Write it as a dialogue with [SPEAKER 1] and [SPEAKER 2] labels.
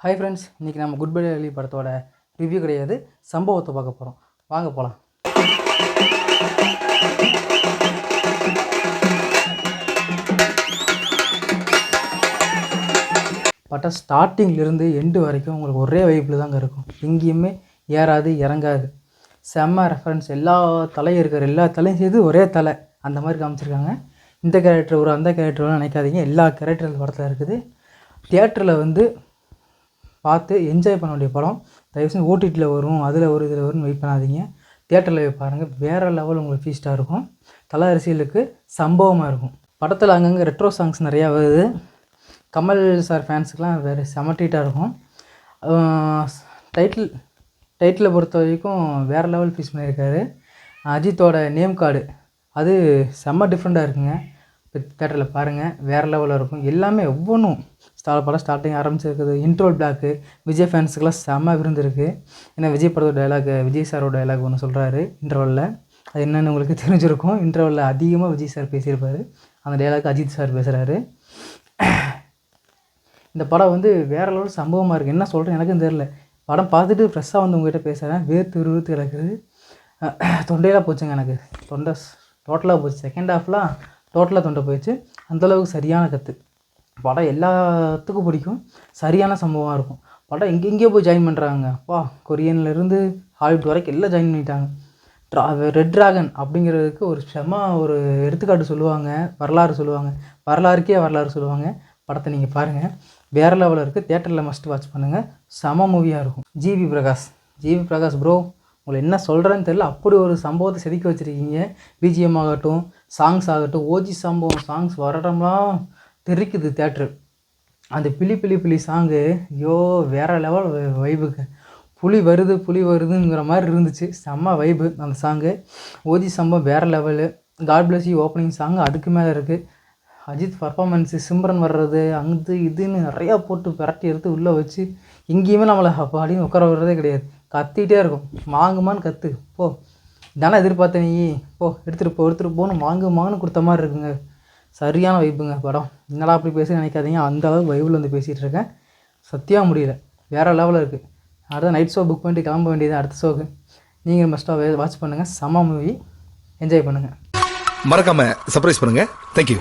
[SPEAKER 1] Hi friends இன்றைக்கி நம்ம good bye அலி படத்தோட ரிவ்யூ கிடையாது. சம்பவத்தை பார்க்க போகிறோம் வாங்க போகலாம் பட்டா ஸ்டார்டிங்லேருந்து எண்டு வரைக்கும் உங்களுக்கு ஒரே வைப்பில் தாங்க இருக்கும். எங்கேயுமே ஏறாது இறங்காது. செம்ம ரெஃபரன்ஸ் எல்லா தலையும் இருக்கிற எல்லா தலையும் சேர்த்து ஒரே தலை. அந்த மாதிரி காமிச்சிருக்காங்க. இந்த கேரக்டர் ஒரு அந்த கேரக்டர் நினைக்காதீங்க. எல்லா கேரக்டர் இந்த படத்தில் இருக்குது. தியேட்டரில் வந்து பார்த்து என்ஜாய் பண்ண வேண்டிய படம். தயவுசெய்து ஓடிடியில் வரும் அதில் ஒரு இதில் வரும்னு வெயிட் பண்ணாதீங்க. தியேட்டரில் போய் பாருங்கள் வேறு லெவல் உங்களுக்கு ஃபீஸ்ட்டாக இருக்கும். தல அரசியலுக்கு சம்பவமாக இருக்கும். படத்தில் அங்கங்கே ரெட்ரோ சாங்ஸ் நிறையா வருது. கமல் சார் ஃபேன்ஸுக்கெலாம் வேறு செமட்டிட்டாக இருக்கும். டைட்டில் டைட்டிலை பொறுத்த வரைக்கும் வேறு லெவல் ஃபீஸ் பண்ணியிருக்காரு. அஜித்தோட நேம் கார்டு அது செம்ம டிஃப்ரெண்ட்டாக இருக்குங்க. இப்போ தேட்டரில் பாருங்கள் வேறு லெவலில் இருக்கும். எல்லாமே ஒவ்வொன்றும் ஸ்டார் படம் ஸ்டார்டிங் ஆரம்பிச்சிருக்குது. இன்ட்ரோல் பிளாக்கு விஜய் ஃபேன்ஸுக்கெல்லாம் செம்ம விருந்து இருக்குது ஏன்னா விஜய் படத்தோட டைலாக் விஜய் சாரோட டைலாக் ஒன்று சொல்கிறாரு இன்டர்வலில் அது என்னென்னு உங்களுக்கு தெரிஞ்சிருக்கும். இன்டர்வலில் அதிகமாக விஜய் சார் பேசியிருப்பார். அந்த டைலாக் அஜித் சார் பேசுகிறாரு இந்த படம் வந்து வேறு லெவல் சம்பவமாக இருக்குது என்ன சொல்கிறேன் எனக்கும் தெரில படம் பார்த்துட்டு ஃப்ரெஷ்ஷாக வந்து உங்ககிட்ட பேசுகிறேன் வேர்த்து விறுவிறுத்து கிடக்குது. தொண்டையெல்லாம் போச்சுங்க எனக்கு. தொண்டை டோட்டலாக போச்சு. செகண்ட் ஹாஃப்லாம் டோட்டலாக தொண்டை போயிடுச்சு. அந்தளவுக்கு சரியான கற்று படம் எல்லாத்துக்கும் பிடிக்கும். சரியான சம்பவமாக இருக்கும். படம் எங்கெங்கேயோ போய் ஜாயின் பண்ணுறாங்க அப்பா கொரியன்லேருந்து ஹாலிவுட் வரைக்கும் எல்லாம் ஜாயின் பண்ணிட்டாங்க. ட்ரா ரெட் ட்ராகன் அப்படிங்கிறதுக்கு ஒரு செம ஒரு எடுத்துக்காட்டு சொல்லுவாங்க. வரலாறு சொல்லுவாங்க. வரலாறுக்கே வரலாறு சொல்லுவாங்க. படத்தை நீங்கள் பாருங்கள் வேறு லெவலில் இருக்குது தேட்டரில் மஸ்ட் வாட்ச் பண்ணுங்கள் செம மூவியாக இருக்கும். GV Prakash GV Prakash bro உங்களை என்ன சொல்கிறேன்னு தெரியல. அப்படி ஒரு சம்பவத்தை செதுக்கி வச்சுருக்கீங்க. பிஜிஎம் ஆகட்டும் சாங்ஸ் ஆகட்டும் ஓஜி சம்பவம் சாங்ஸ் வரடம்லாம் தெரிக்குது தேட்ரு அந்த பிலி பிலி பிலி சாங்கு ஐயோ வேறு லெவல் வைபுக்கு புலி வருது புலி வருதுங்கிற மாதிரி இருந்துச்சு. செம்ம வைபு அந்த சாங்கு ஓஜி சம்பவம் வேறு level God bless you opening song அதுக்கு மேலே இருக்குது அஜித் பர்ஃபாமன்ஸு சிம்ரன் வர்றது அங்கு இதுன்னு நிறையா போட்டு விரட்டி எடுத்து உள்ளே வச்சு எங்கேயுமே நம்மளை அப்பாடின்னு உட்கார வர்றதே கிடையாது. கத்திகிட்டே இருக்கும். வாங்குமான்னு கற்று போ தானே எதிர்பார்த்த நீ? போ எடுத்துகிட்டு போ எடுத்துகிட்டு போன்னு வாங்குமான்னு கொடுத்த மாதிரி இருக்குங்க. சரியான வைப்புங்க படம். என்னடா அப்படி பேச நினைக்காதீங்க. அந்த அளவுக்கு வைபில் வந்து பேசிகிட்டு இருக்கேன். சத்தியாக முடியல. வேறு லெவலில் இருக்குது அடுத்த நைட் ஷோ புக் பண்ணிட்டு கிளம்ப வேண்டியது அடுத்த ஷோக்கு நீங்கள் மஸ்ட்டாக வாட்ச் பண்ணுங்கள் செம மூவி என்ஜாய் பண்ணுங்கள்
[SPEAKER 2] மறக்காமல் சர்ப்ரைஸ் பண்ணுங்கள் தேங்க்யூ